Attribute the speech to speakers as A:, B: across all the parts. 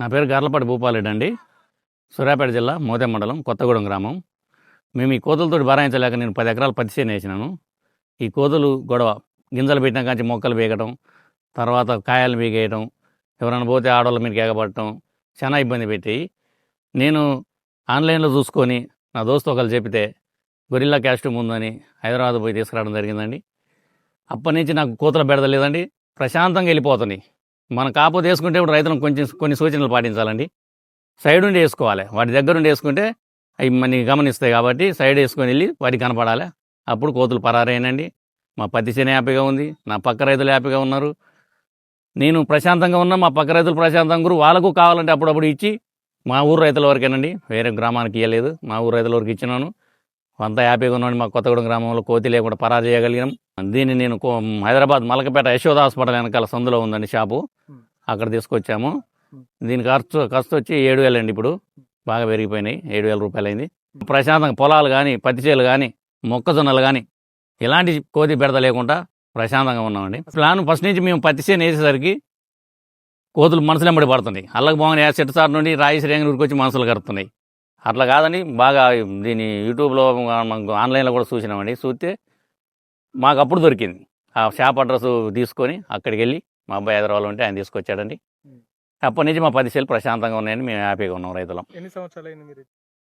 A: నా పేరు గార్లపాటి భూపాలెడ్ అండి సూర్యాపేట జిల్లా మోదే మండలం కొత్తగూడెం గ్రామం. మేము ఈ కోతులతోటి భరాయించలేక నేను పది ఎకరాలు పత్తి చేను వేసినాను. ఈ కోతులు గొడవ గింజలు పెట్టిన కాంచి మొక్కలు బీగటం తర్వాత కాయలు బీగేయటం ఎవరైనా పోతే ఆడవాళ్ళ మీదకి ఎగబడటం చాలా ఇబ్బంది పెట్టి నేను ఆన్లైన్లో చూసుకొని నా దోస్తు ఒకరు చెప్తే గొరిల్లా క్యాస్ట్యూమ్ ఉందని హైదరాబాద్ పోయి తీసుకురావడం జరిగిందండి. అప్పటి నుంచి నాకు కోతల బెడద లేదండి. ప్రశాంతంగా వెళ్ళిపోతున్నాయి. మన కాపు వేసుకుంటే ఇప్పుడు రైతులకు కొంచెం కొన్ని సూచనలు పాటించాలండి. సైడ్ ఉండి వేసుకోవాలి. వాటి దగ్గర ఉండి వేసుకుంటే అవి మనకి గమనిస్తాయి కాబట్టి సైడ్ వేసుకొని వెళ్ళి వాటికి కనపడాలి. అప్పుడు కోతులు పరారైనండి. మా పత్తి చేను హ్యాపీగా ఉంది. నా పక్క రైతులు హ్యాపీగా ఉన్నారు. నేను ప్రశాంతంగా ఉన్నా మా పక్క రైతులు ప్రశాంతంగా వాళ్ళకు కావాలంటే అప్పుడప్పుడు ఇచ్చి మా ఊరు రైతుల వరకేనండి. వేరే గ్రామానికి ఇవ్వలేదు మా ఊరు రైతుల వరకు ఇచ్చినాను. అంతా హ్యాపీగా ఉన్నాను మా కొత్తగూడెం గ్రామంలో కోతి లేకుండా పరారు చేయగలిగాం. దీన్ని నేను కో- హైదరాబాద్ మలకపేట యశోద హాస్పిటల్ వెనకాల సందులో ఉందండి షాపు. అక్కడ తీసుకొచ్చాము. దీని ఖర్చు ఖర్చు వచ్చి ఏడు వేలండి ఇప్పుడు. బాగా పెరిగిపోయినాయి. ఏడు వేల రూపాయలు అయింది. ప్రశాంతంగా పొలాలు కానీ పత్తి చేలు కానీ మొక్కజొన్నలు కానీ ఎలాంటి కోతి బెడద లేకుండా ప్రశాంతంగా ఉన్నామండి. ప్లాన్ ఫస్ట్ నుంచి మేము పత్తి చేను వేసేసరికి కోతులు మనసులు ఎంబడి పడుతున్నాయి. అల్లకి బాగుంది. ఆ చెట్టు సార్ నుండి రాయి శ్రేణి ఉరికొచ్చి మనసులు కడుతున్నాయి అట్లా కాదని బాగా దీన్ని యూట్యూబ్లో ఆన్లైన్లో కూడా చూసినామండి. చూస్తే మాకు అప్పుడు దొరికింది. ఆ షాప్ అడ్రస్ తీసుకొని అక్కడికి వెళ్ళి మా అబ్బాయి హైదరాబాద్లో ఉంటే ఆయన తీసుకొచ్చాడండి. అప్పటి నుంచి మా పది సెల్ ప్రశాంతంగా ఉన్నాయని మేము హ్యాపీగా ఉన్నాం రైతులం.
B: ఎన్ని సంవత్సరాలు అయింది మీరు?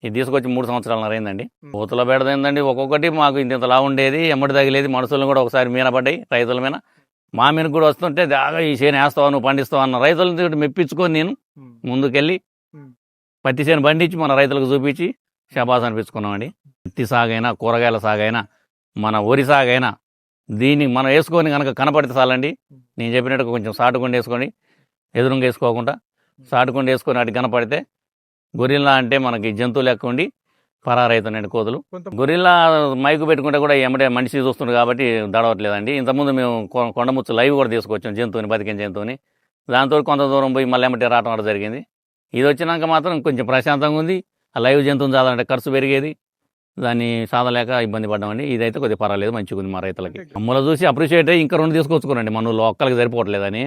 A: ఇది తీసుకొచ్చి మూడు సంవత్సరాలు అయిందండి. పూతల బెడదైందండి ఒక్కొక్కటి మాకు ఇంత ఇంతలా ఉండేది. ఎమ్మడి తగిలేది. మనుషులను కూడా ఒకసారి మీన పడ్డాయి రైతుల మీద. మా మీద కూడా వస్తుంటే దాగా ఈ చేను వేస్తావు? నువ్వు పండిస్తావు? అన్న రైతులతో మెప్పించుకొని నేను. ముందుకెళ్ళి. పత్తి చేను పండించి మన రైతులకు చూపించి శబాస్ అనిపించుకున్నామండి. పత్తి సాగైనా కూరగాయల సాగైనా మన వరి సాగైనా దీన్ని మనం వేసుకొని కనుక కనపడితే చాలండి. నేను చెప్పినట్టు కొంచెం సాటుకుండా వేసుకొని ఎదురుగా వేసుకోకుండా సాటుకుండా వేసుకొని అటు కనపడితే గొరిల్లా అంటే మనకి జంతువులు ఎక్కువ ఉండి పరారైతున్నాయండి కోతులు.
B: కొంత
A: గొరిల్లా మైకు పెట్టుకుంటే కూడా ఎమ్మటే మనిషి చూస్తుంది కాబట్టి దడవట్లేదండి. ఇంతకుముందు మేము కొండముచ్చు లైవ్ కూడా తీసుకొచ్చాం జంతువుని బతికిన జంతువుని. దాంతో కొంత దూరం పోయి మళ్ళీ ఎమ్మటే రావడం జరిగింది. ఇది వచ్చినాక మాత్రం కొంచెం ప్రశాంతంగా ఉంది. ఆ లైవ్ జంతువుని చాలంటే ఖర్చు పెరిగేది. దాన్ని సాధలేక ఇబ్బంది పడ్డామండి. ఇదైతే కొద్దిగా పర్వాలేదు మంచిగా ఉంది మా రైతులకి. మమ్మల్ని చూసి అప్రిషియేట్ అయ్యి ఇంకా రెండు తీసుకొచ్చుకోనండి మన ఊళ్ళో ఒక్కరికి సరిపోవట్లేదని.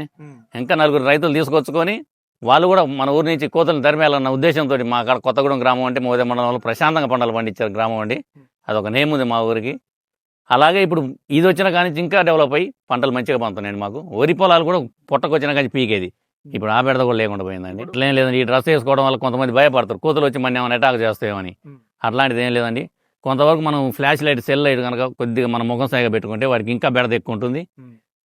A: ఇంకా నలుగురు రైతులు తీసుకొచ్చుకొని వాళ్ళు కూడా మన ఊరి నుంచి కోతలు తరిమేయాలన్న ఉద్దేశంతో మా అక్కడ కొత్తగూడెం గ్రామం అంటే మోదే మండలంలో ప్రశాంతంగా పంటలు పండించారు గ్రామం అండి. అదొక నేమ్ ఉంది మా ఊరికి. అలాగే ఇప్పుడు ఇది వచ్చిన కానీ ఇంకా డెవలప్ అయ్యి పంటలు మంచిగా పండుతున్నాయండి మాకు. వరి పొలాలు కూడా పుట్టకొచ్చిన కానీ పీకేది. ఇప్పుడు ఆ బెడద కూడా లేకుండా పోయిందండి. ఇట్లేం లేదండి. ఈ డ్రెస్ వేసుకోవడం వల్ల కొంతమంది భయపడతారు. కోతులు వచ్చి మన ఏమైనా అటాక్ చేస్తాయేమని.
B: ఉమ్.
A: అట్లాంటిది ఏం లేదండి. కొంతవరకు మనం ఫ్లాష్ లైట్ సెల్ లైట్ కనుక కొద్దిగా మన ముఖం సాయిగా పెట్టుకుంటే వాడికి ఇంకా బెడద ఎక్కువ ఉంటుంది.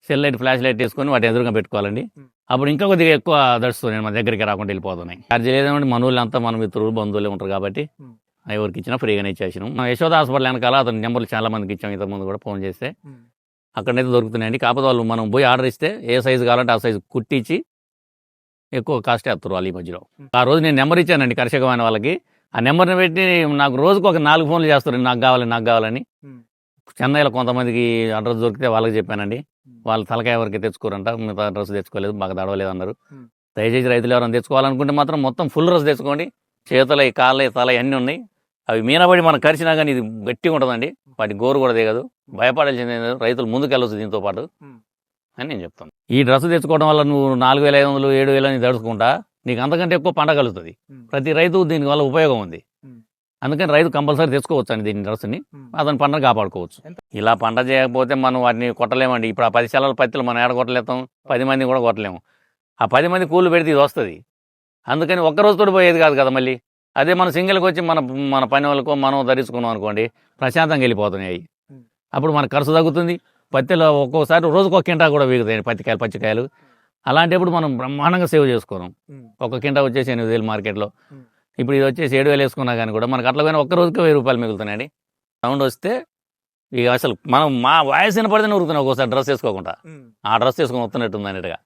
A: సెల్ లైట్ ఫ్లాష్ లైట్ వేసుకొని వాటి ఎదురుగా పెట్టుకోవాలండి. అప్పుడు ఇంకా కొద్దిగా ఎక్కువ దడుస్తున్నాయి మన దగ్గరికి రాకుండా వెళ్ళిపోతున్నాయి ఛార్జీ లేదంటే మన ఊళ్ళో అంతా మన మిత్రులు బంధువులే ఉంటారు కాబట్టి. ఎవరికి ఇచ్చినా ఫ్రీగానే ఇచ్చేసినాం మన యశోద హాస్పిటల్ వెనకాల అతని నెంబర్లు చాలా మందికి ఇచ్చాం ఇంతకుముందు కూడా ఫోన్ చేస్తే
B: ఉమ్.
A: అక్కడైతే దొరుకుతున్నాయండి కాకపోతే వాళ్ళు మనం పోయి ఆర్డర్ ఇస్తే ఏ సైజు కావాలంటే ఆ సైజు కుట్టించి ఎక్కువ కాస్ట్ వేస్తారు వాళ్ళు ఈ మధ్యలో. ఆ రోజు నేను నెంబర్ ఇచ్చానండి కర్షకమైన వాళ్ళకి ఆ నెంబర్ని పెట్టి నాకు రోజుకు ఒక నాలుగు ఫోన్లు చేస్తారు. నాకు కావాలి నాకు కావాలని. చెన్నైలో కొంతమందికి అడ్రస్ దొరికితే వాళ్ళకి చెప్పానండి. వాళ్ళ తలకాయ వరకు తెచ్చుకోరంట. మిగతా డ్రెస్ తెచ్చుకోలేదు బాగా దడవలేదు అన్నారు. దయచేసి రైతులు ఎవరైనా తెచ్చుకోవాలనుకుంటే మాత్రం మొత్తం ఫుల్ డ్రెస్ తెచ్చుకోండి. చేతులు కాళ్ళ తల అన్నీ ఉన్నాయి. అవి మీనబడి మనం కరిచినా కానీ ఇది గట్టిగా ఉంటుందండి. వాటి గోరు కూడా దిగదు భయపడాల్సింది. రైతులు ముందుకు వెళ్ళొచ్చు దీంతో పాటు. అని నేను చెప్తాను. ఈ డ్రెస్ తెచ్చుకోవడం వల్ల నువ్వు నాలుగు వేల ఐదు వందలు ఏడు వేలు అని తడుచుకుంటా. నీకు అంతకంటే ఎక్కువ పంట కలుగుతుంది. ప్రతి రైతు దీని వల్ల ఉపయోగం ఉంది. అందుకని రైతు కంపల్సరీ తెచ్చుకోవచ్చు అండి దీని డ్రెస్ని. అతని పంటను కాపాడుకోవచ్చు? ఇలా పంట చేయకపోతే మనం వాటిని కొట్టలేమండి. ఇప్పుడు ఆ పది సెలల పత్తులు మనం ఏడ కొట్టలేస్తాం పది మంది కూడా కొట్టలేము. ఆ పది మంది కూలి పెడితే ఇది వస్తుంది. అందుకని ఒక్క రోజుతో పోయేది కాదు కదా మళ్ళీ. అదే మన సింగిల్కి వచ్చి మన మన పని వాళ్ళకో మనం ధరించుకున్నాం అనుకోండి ప్రశాంతంగా వెళ్ళిపోతున్నాయి. అప్పుడు మన ఖర్చు తగ్గుతుంది. పత్తిలో ఒక్కోసారి రోజుకు ఒక కింటా కూడా వీగుతాయి పత్తికాయలు పచ్చికాయలు. అలాంటప్పుడు మనం బ్రహ్మాండంగా సేవ్ చేసుకోను. ఒక కింటా వచ్చేసి ఎనిమిది వేలు మార్కెట్లో. ఇప్పుడు ఇది వచ్చేసి ఏడు వేలు వేసుకున్నా కానీ కూడా మనకు అట్లా పోయినా ఒక్క రోజుకి వెయ్యి రూపాయలు మిగులుతున్నాయండి సౌండ్ వస్తే ఇక అసలు మనం మా వాయిస్ వినపడితేనే ఉరుకుతున్నాం ఒక్కోసారి డ్రెస్ వేసుకోకుండా. ఆ డ్రెస్ వేసుకొని వస్తున్నట్టుంది అన్నట్టుగా